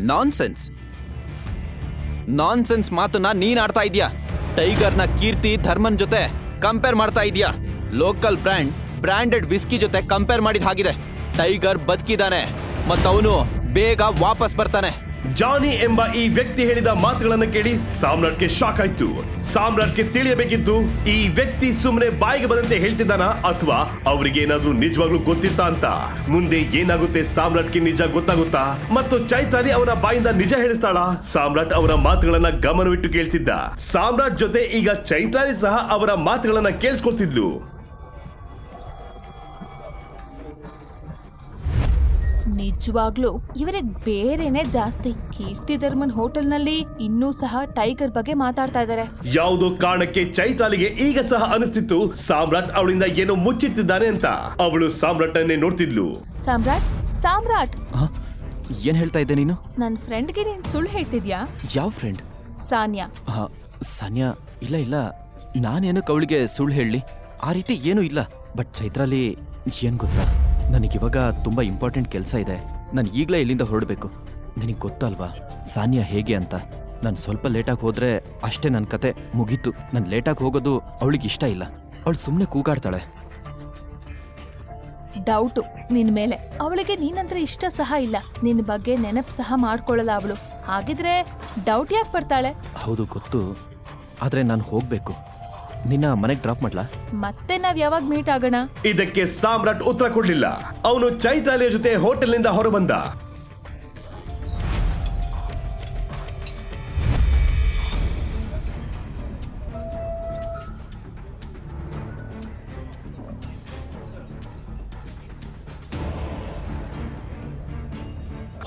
Nonsense nonsense ಮಾತನ್ನ ನೀನ್ ಆಡ್ತಾ ಇದೀಯಾ ಟೈಗರ್ನ ಕೀರ್ತಿ, ಧರ್ಮನ್ ಜೊತೆ ಕಂಪೇರ್ ಮಾಡ್ತಾ ಇದೀಯಾ ಲೋಕಲ್ ಬ್ರ್ಯಾಂಡ್ ಬ್ರ್ಯಾಂಡೆಡ್ ವಿಸ್ಕಿ ಜೊತೆ ಕಂಪೇರ್ ಮಾಡಿದ ಹಾಗಿದೆ. ಟೈಗರ್ ಬದುಕಿದಾನೆ ಮತ್ತವನು ಬೇಗ ವಾಪಸ್ ಬರ್ತಾನೆ. ಜಾನಿ ಎಂಬ ಈ ವ್ಯಕ್ತಿ ಹೇಳಿದ ಮಾತುಗಳನ್ನು ಕೇಳಿ ಸಾಮ್ರಾಟ್ಗೆ ಶಾಕ್ ಆಯ್ತು. ಸಾಮ್ರಾಟ್ಗೆ ತಿಳಿಯಬೇಕಿತ್ತು, ಈ ವ್ಯಕ್ತಿ ಸುಮ್ಮನೆ ಬಾಯಿಗೆ ಬಂದಂತೆ ಹೇಳ್ತಿದ್ದಾನ ಅಥವಾ ಅವರಿಗೆ ಏನಾದ್ರೂ ನಿಜವಾಗ್ಲೂ ಗೊತ್ತಿತ್ತ ಅಂತ. ಮುಂದೆ ಏನಾಗುತ್ತೆ ಸಾಮ್ರಾಟ್ಗೆ ನಿಜ ಗೊತ್ತಾಗುತ್ತಾ? ಮತ್ತು ಚೈತಾಲಿ ಅವನ ಬಾಯಿಂದ ನಿಜ ಹೇಳಿಸ್ತಾಳ? ಸಾಮ್ರಾಟ್ ಅವರ ಮಾತುಗಳನ್ನ ಗಮನವಿಟ್ಟು ಕೇಳ್ತಿದ್ದ. ಸಾಮ್ರಾಟ್ ಜೊತೆ ಈಗ ಚೈತಾಲಿ ಸಹ ಅವರ ಮಾತುಗಳನ್ನ ಕೇಳಿಸ್ಕೊಳ್ತಿದ್ಲು. ನಿಜವಾಗ್ಲೂ ಇವರಿಗೆ ಬೇರೆನೆ ಜಾಸ್ತಿ. ಕೀರ್ತಿ ಧರ್ಮನ್ ಹೋಟೆಲ್ನಲ್ಲಿ ಇನ್ನೂ ಸಹ ಟೈಗರ್ ಬಗ್ಗೆ ಮಾತಾಡ್ತಾ ಇದ್ದಾರೆ. ಯಾವುದೋ ಕಾರಣಕ್ಕೆ ಚೈತಾಲಿಗೆ ಈಗ ಸಹ ಅನಿಸ್ತಿತ್ತು ಸಾಮ್ರಾಟ್ ಅವಳಿಂದ ಏನೋ ಮುಚ್ಚಿಡ್ತಿದ್ದಾನೆ ಅಂತ. ಅವಳು ಸಾಮ್ರಾಟ್ನನ್ನೇ ನೋಡ್ತಿದ್ಲು. ಸಾಮ್ರಾಟ್ ಸಾಮ್ರಾಟ್! ಹ? ಏನ್ ಹೇಳ್ತಾ ಇದ್ದೆ ನೀನು? ನನ್ ಫ್ರೆಂಡ್ಗೆ ನೀನ್ ಸುಳ್ಳು ಹೇಳ್ತಿದ್ಯಾ? ಯಾವ ಫ್ರೆಂಡ್? ಸಾನ್ಯಾ. ಸಾನ್ಯಾ ಇಲ್ಲ ಇಲ್ಲ. ನಾನೇನಕ್ಕೆ ಅವಳಿಗೆ ಸುಳ್ಳು ಹೇಳಲಿ ಆ ರೀತಿ ಏನೂ ಇಲ್ಲ. ಬಟ್ ಚೈತ್ರಾಲಿ ಏನ್ ಗೊತ್ತಾ? ನನಗಿವಾಗ ತುಂಬ ಇಂಪಾರ್ಟೆಂಟ್ ಕೆಲಸ ಇದೆ. ನಾನು ಈಗಲೇ ಇಲ್ಲಿಂದ ಹೊರಡಬೇಕು. ನಿನಗೆ ಗೊತ್ತಲ್ವಾ ಸಾನಿಯಾ ಹೇಗೆ ಅಂತ? ನಾನು ಸ್ವಲ್ಪ ಲೇಟಾಗಿ ಹೋದರೆ ಅಷ್ಟೇ ನನ್ನ ಕತೆ ಮುಗೀತು. ನಾನು ಲೇಟಾಗಿ ಹೋಗೋದು ಅವಳಿಗೆ ಇಷ್ಟ ಇಲ್ಲ. ಅವಳು ಸುಮ್ಮನೆ ಕೂಗಾಡ್ತಾಳೆ. ಡೌಟು ನಿನ್ ಮೇಲೆ. ಅವಳಿಗೆ ನೀನಂದ್ರೆ ಇಷ್ಟ ಸಹ ಇಲ್ಲ. ನಿನ್ನ ಬಗ್ಗೆ ನೆನಪು ಸಹ ಮಾಡ್ಕೊಳ್ಳಲ್ಲ ಅವಳು. ಹಾಗಿದ್ರೆ ಡೌಟ್ ಯಾಕೆ ಬರ್ತಾಳೆ? ಹೌದು ಗೊತ್ತು. ಆದರೆ ನಾನು ಹೋಗಬೇಕು. ನಿನ್ನ ಮನೆಗೆ ಡ್ರಾಪ್ ಮಾಡ್ಲಾ? ಮತ್ತೆ ನಾವ್ ಯಾವಾಗ ಮೀಟ್ ಆಗೋಣ? ಇದಕ್ಕೆ ಸಾಮ್ರಾಟ್ ಉತ್ತರ ಕೊಡ್ಲಿಲ್ಲ. ಅವನು ಚೈತಾಲಿಯ ಜೊತೆ ಹೋಟೆಲ್ನಿಂದ ಹೊರಬಂದ.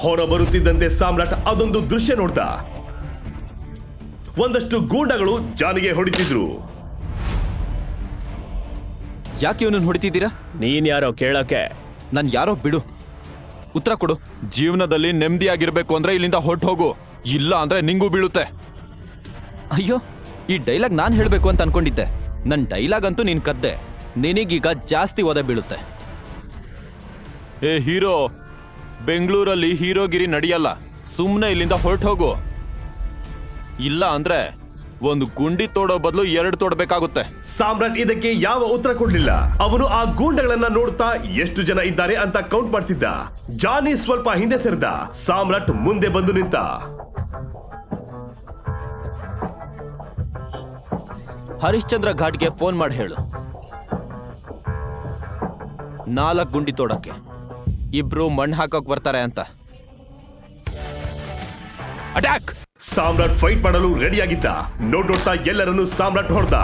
ಹೊರ ಬರುತ್ತಿದ್ದಂತೆ ಸಾಮ್ರಾಟ್ ಅದೊಂದು ದೃಶ್ಯ ನೋಡ್ದ. ಒಂದಷ್ಟು ಗೂಂಡಗಳು ಜಾನಿಗೆ ಹೊಡಿತಿದ್ರು. ಯಾಕೆ ಇವನನ್ನು ಹೊಡಿತಿದ್ದೀರಾ? ನೀನ್ ಯಾರೋ ಕೇಳಕ್ಕೆ. ನಾನು ಯಾರೋ ಬಿಡು. ಉತ್ತರ ಕೊಡು. ಜೀವನದಲ್ಲಿ ನೆಮ್ಮದಿಯಾಗಿರ್ಬೇಕು ಅಂದ್ರೆ ಇಲ್ಲಿಂದ ಹೊರಟು ಹೋಗು ಇಲ್ಲ ಅಂದ್ರೆ ನಿಂಗೂ ಬೀಳುತ್ತೆ. ಅಯ್ಯೋ ಈ ಡೈಲಾಗ್ ನಾನು ಹೇಳಬೇಕು ಅಂತ ಅನ್ಕೊಂಡಿದ್ದೆ. ನನ್ನ ಡೈಲಾಗ್ ಅಂತೂ ನೀನ್ ಕದ್ದೆ. ನಿನಗೀಗ ಜಾಸ್ತಿ ಒದ ಬೀಳುತ್ತೆ. ಏ ಹೀರೋ ಬೆಂಗಳೂರಲ್ಲಿ ಹೀರೋಗಿರಿ ನಡೆಯಲ್ಲ. ಸುಮ್ಮನೆ ಇಲ್ಲಿಂದ ಹೊರಟು ಹೋಗು ಇಲ್ಲ ಅಂದ್ರೆ ಒಂದು ಗುಂಡಿ ತೋಡೋ ಬದಲು ಎರಡು ತೋಡಬೇಕಾಗುತ್ತೆ. ಸಾಮ್ರಾಟ್ ಇದಕ್ಕೆ ಯಾವ ಉತ್ತರ ಕೊಡ್ಲಿಲ್ಲ? ಅವನು ಆ ಗೂಂಡಗಳನ್ನ ನೋಡ್ತಾ ಎಷ್ಟು ಜನ ಇದ್ದಾರೆ ಅಂತ ಕೌಂಟ್ ಮಾಡ್ತಿದ್ದ. ಜಾನಿ ಸ್ವಲ್ಪ ಹಿಂದೆ ಸರಿದ. ಸಾಮ್ರಾಟ್ ಮುಂದೆ ಬಂದು ನಿಂತ. ಹರಿಶ್ಚಂದ್ರ ಘಾಟ್ಗೆ ಫೋನ್ ಮಾಡಿ ಹೇಳು. ನಾಲ್ಕು ಗುಂಡಿ ತೋಡಕ್ಕೆ. ಇಬ್ರು ಮಣ್ಣು ಹಾಕಕ್ ಬರ್ತಾರೆ ಅಂತ. ಅಟ್ಯಾಕ್! ಸಾಮ್ರಾಟ್ ಫೈಟ್ ಮಾಡಲು ರೆಡಿಯಾಗಿದ್ದ ನೋಡ್ ನೋಡ್ತಾ ಎಲ್ಲರನ್ನು ಸಾಮ್ರಾಟ್ ಹೊಡೆದ.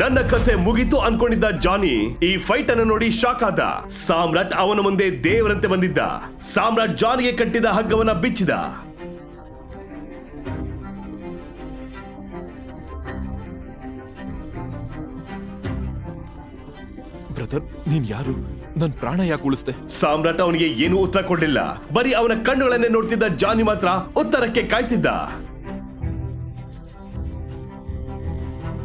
ನನ್ನ ಕತೆ ಮುಗಿತು ಅನ್ಕೊಂಡಿದ್ದ ಜಾನಿ ಈ ಫೈಟ್ ಅನ್ನು ನೋಡಿ ಶಾಕ್ ಆದ. ಸಾಮ್ರಾಟ್ ಅವನ ಮುಂದೆ ದೇವರಂತೆ ಬಂದಿದ್ದ. ಸಾಮ್ರಾಟ್ ಜಾನಿಗೆ ಕಟ್ಟಿದ ಹಗ್ಗವನ್ನ ಬಿಚ್ಚಿದ. ಬ್ರದರ್ ನೀನ್ ಯಾರು? ನನ್ ಪ್ರಾಣ ಯಾಕೆ ಉಳಿಸ್ದೆ? ಸಾಮ್ರಾಟ್ ಅವನಿಗೆ ಏನೂ ಉತ್ತರ ಕೊಡಲಿಲ್ಲ. ಬರೀ ಅವನ ಕಣ್ಣುಗಳನ್ನೇ ನೋಡ್ತಿದ್ದ ಜಾನಿ ಮಾತ್ರ ಉತ್ತರಕ್ಕೆ ಕಾಯ್ತಿದ್ದ.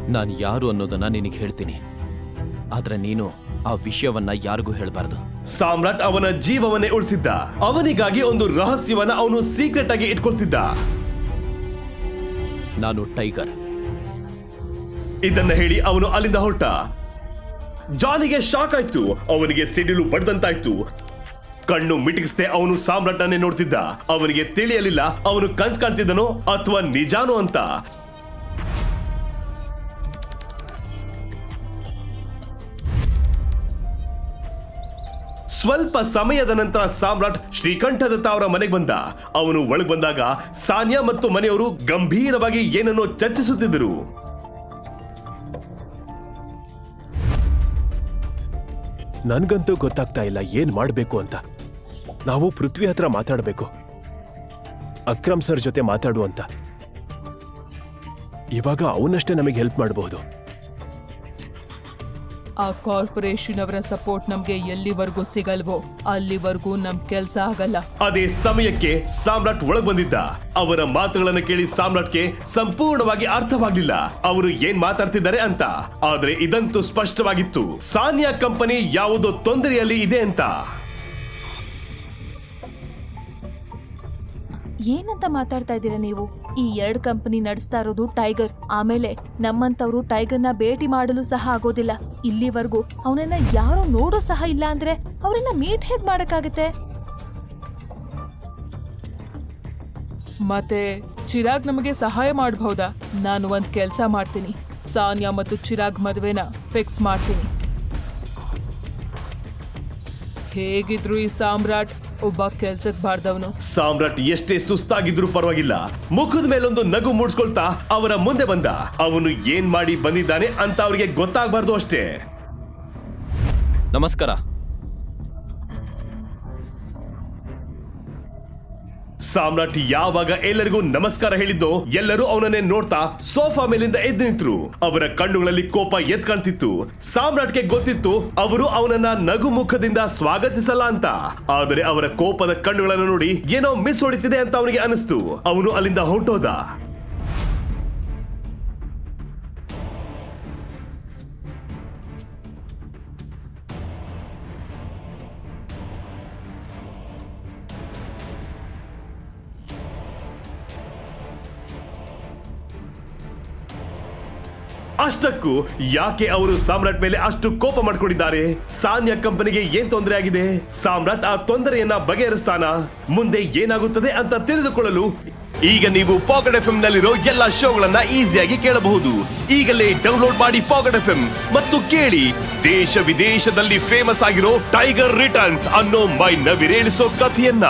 ನಾನು ಯಾರು ಅನ್ನೋದನ್ನ ನಿನಗೆ ಹೇಳ್ತೀನಿ. ಆದ್ರೆ ನೀನು ಆ ವಿಷಯವನ್ನ ಯಾರಿಗೂ ಹೇಳಬಾರ್ದು. ಸಾಮ್ರಾಟ್ ಅವನ ಜೀವವನ್ನೇ ಉಳಿಸಿದ್ದ. ಅವನಿಗಾಗಿ ಒಂದು ರಹಸ್ಯವನ್ನ ಅವನು ಸೀಕ್ರೆಟ್ ಆಗಿ ಇಟ್ಕೊಳ್ತಿದ್ದ. ನಾನು ಟೈಗರ್. ಇದನ್ನ ಹೇಳಿ ಅವನು ಅಲ್ಲಿಂದ ಹೊರಟ. ಜಾನಿಗೆ ಶಾಕ್ ಆಯ್ತು. ಅವನಿಗೆ ಸಿಡಿಲು ಬಡ್ದಂತಾಯ್ತು. ಕಣ್ಣು ಮಿಟಿಗಿಸ್ದೆ ಅವನು ಸಾಮ್ರಾಟನೇ ನೋಡ್ತಿದ್ದ. ಅವನಿಗೆ ತಿಳಿಯಲಿಲ್ಲ ಅವನು ಕನ್ಸ್ ಕಾಣ್ತಿದ್ದನೋ ಅಥವಾ ನಿಜಾನೋ ಅಂತ. ಸ್ವಲ್ಪ ಸಮಯದ ನಂತರ ಸಾಮ್ರಾಟ್ ಶ್ರೀಕಂಠದತ್ತ ಅವರ ಮನೆಗೆ ಬಂದ. ಅವನು ಒಳಗೆ ಬಂದಾಗ ಸಾನಿಯಾ ಮತ್ತು ಮನೆಯವರು ಗಂಭೀರವಾಗಿ ಏನನ್ನೋ ಚರ್ಚಿಸುತ್ತಿದ್ದರು. ನನ್ಗಂತೂ ಗೊತ್ತಾಗ್ತಾ ಇಲ್ಲ ಏನ್ ಮಾಡಬೇಕು ಅಂತ. ನಾವು ಪೃಥ್ವಿ ಹತ್ರ ಮಾತಾಡಬೇಕು. ಅಕ್ರಮ್ ಸರ್ ಜೊತೆ ಮಾತಾಡು ಅಂತ. ಇವಾಗ ಅವನಷ್ಟೇ ನಮಗೆ ಹೆಲ್ಪ್ ಮಾಡಬಹುದು. ಆ ಕಾರ್ಪೊರೇಷನ್ ಅವರ ಸಪೋರ್ಟ್ ನಮ್ಗೆ ಎಲ್ಲಿವರೆಗೂ ಸಿಗಲ್ವೋ ಅಲ್ಲಿವರೆಗೂ ನಮ್ ಕೆಲ್ಸ ಆಗಲ್ಲ. ಅದೇ ಸಮಯಕ್ಕೆ ಸಾಮ್ರಾಟ್ ಒಳಗ್ ಬಂದಿದ್ದ. ಅವರ ಮಾತುಗಳನ್ನು ಕೇಳಿ ಸಾಮ್ರಾಟ್ಗೆ ಸಂಪೂರ್ಣವಾಗಿ ಅರ್ಥವಾಗ್ಲಿಲ್ಲ. ಅವರು ಏನ್ ಮಾತಾಡ್ತಿದ್ದಾರೆ ಅಂತ. ಆದ್ರೆ ಇದಂತೂ ಸ್ಪಷ್ಟವಾಗಿತ್ತು. ಸಾನಿಯಾ ಕಂಪನಿ ಯಾವುದೋ ತೊಂದರೆಯಲ್ಲಿ ಇದೆ ಅಂತ. ಏನಂತ ಮಾತಾಡ್ತಾ ಇದ್ದೀರಾ ನೀವು? ಈ ಎರಡ್ ಕಂಪನಿ ನಡೆಸ್ತಾ ಇರೋದು ಟೈಗರ್. ಆಮೇಲೆ ನಮ್ಮಂತವ್ರು ಟೈಗರ್ನ ಭೇಟಿ ಮಾಡಲು ಸಹ ಆಗೋದಿಲ್ಲ. ಇಲ್ಲಿವರೆಗೂ ಅವನನ್ನ ಯಾರು ನೋಡೋ ಸಹ ಇಲ್ಲ ಅಂದ್ರೆ ಅವರನ್ನ ಮೀಟ್ ಹೇಗ್ ಮಾಡಕ್ಕಾಗತ್ತೆ? ಮತ್ತೆ ಚಿರಾಗ್ ನಮಗೆ ಸಹಾಯ ಮಾಡಬಹುದಾ? ನಾನು ಒಂದ್ ಕೆಲ್ಸ ಮಾಡ್ತೀನಿ. ಸಾನಿಯಾ ಮತ್ತು ಚಿರಾಗ್ ಮದುವೆನ ಫಿಕ್ಸ್ ಮಾಡ್ತೀನಿ. ಹೇಗಿದ್ರು ಈ ಸಾಮ್ರಾಟ್ ಒಬ್ಬ ಕೆಲ್ಸಕ್ ಬಾರ್ದವನು. ಸಾಮ್ರಾಟ್ ಎಷ್ಟೇ ಸುಸ್ತಾಗಿದ್ರು ಪರವಾಗಿಲ್ಲ. ಮುಖದ ಮೇಲೊಂದು ನಗು ಮೂಡ್ಸ್ಕೊಳ್ತಾ ಅವರ ಮುಂದೆ ಬಂದ. ಅವನು ಏನ್ ಮಾಡಿ ಬಂದಿದ್ದಾನೆ ಅಂತ ಅವರಿಗೆ ಗೊತ್ತಾಗ್ಬಾರ್ದು ಅಷ್ಟೇ. ನಮಸ್ಕಾರ. ಸಾಮ್ರಾಟ್ ಯಾವಾಗ ಎಲ್ಲರಿಗೂ ನಮಸ್ಕಾರ ಹೇಳಿದ್ದೋ ಎಲ್ಲರೂ ಅವನನ್ನೇ ನೋಡ್ತಾ ಸೋಫಾ ಮೇಲಿಂದ ಎದ್ದು ನಿಂತರು. ಅವರ ಕಣ್ಣುಗಳಲ್ಲಿ ಕೋಪ ಎದ್ ಕಾಣ್ತಿತ್ತು. ಸಾಮ್ರಾಟ್ಗೆ ಗೊತ್ತಿತ್ತು, ಅವರು ಅವನನ್ನ ನಗು ಮುಖದಿಂದ ಸ್ವಾಗತಿಸಲ್ಲ ಅಂತ. ಆದರೆ ಅವರ ಕೋಪದ ಕಣ್ಣುಗಳನ್ನು ನೋಡಿ ಏನೋ ಮಿಸ್ ಹೊಡಿತಿದೆ ಅಂತ ಅವನಿಗೆ ಅನಿಸ್ತು. ಅವನು ಅಲ್ಲಿಂದ ಹೊರಟೋದ. ಅಷ್ಟಕ್ಕೂ ಯಾಕೆ ಅವರು ಸಾಮ್ರಾಟ್ ಮೇಲೆ ಅಷ್ಟು ಕೋಪ ಮಾಡ್ಕೊಂಡಿದ್ದಾರೆ? ಸಾನ್ಯ ಕಂಪನಿಗೆ ಏನ್ ತೊಂದರೆ ಆಗಿದೆ? ಸಾಮ್ರಾಟ್ ಆ ತೊಂದರೆಯನ್ನ ಬಗೆಹರಿಸ್ತಾನ? ಮುಂದೆ ಏನಾಗುತ್ತದೆ ಅಂತ ತಿಳಿದುಕೊಳ್ಳಲು ಈಗ ನೀವು ಪಾಕೆಟ್ ಎಫ್ ನಲ್ಲಿರೋ ಎಲ್ಲಾ ಶೋಗಳನ್ನ ಈಸಿಯಾಗಿ ಕೇಳಬಹುದು. ಈಗಲೇ ಡೌನ್ಲೋಡ್ ಮಾಡಿ ಪಾಕೆಟ್ ಎಫ್ ಮತ್ತು ಕೇಳಿ. ದೇಶ ವಿದೇಶದಲ್ಲಿ ಫೇಮಸ್ ಆಗಿರೋ ಟೈಗರ್ ರಿಟರ್ನ್ಸ್ ಅನ್ನೋ ಮೈ ನವಿರೇಳಿಸೋ ಕಥೆಯನ್ನ.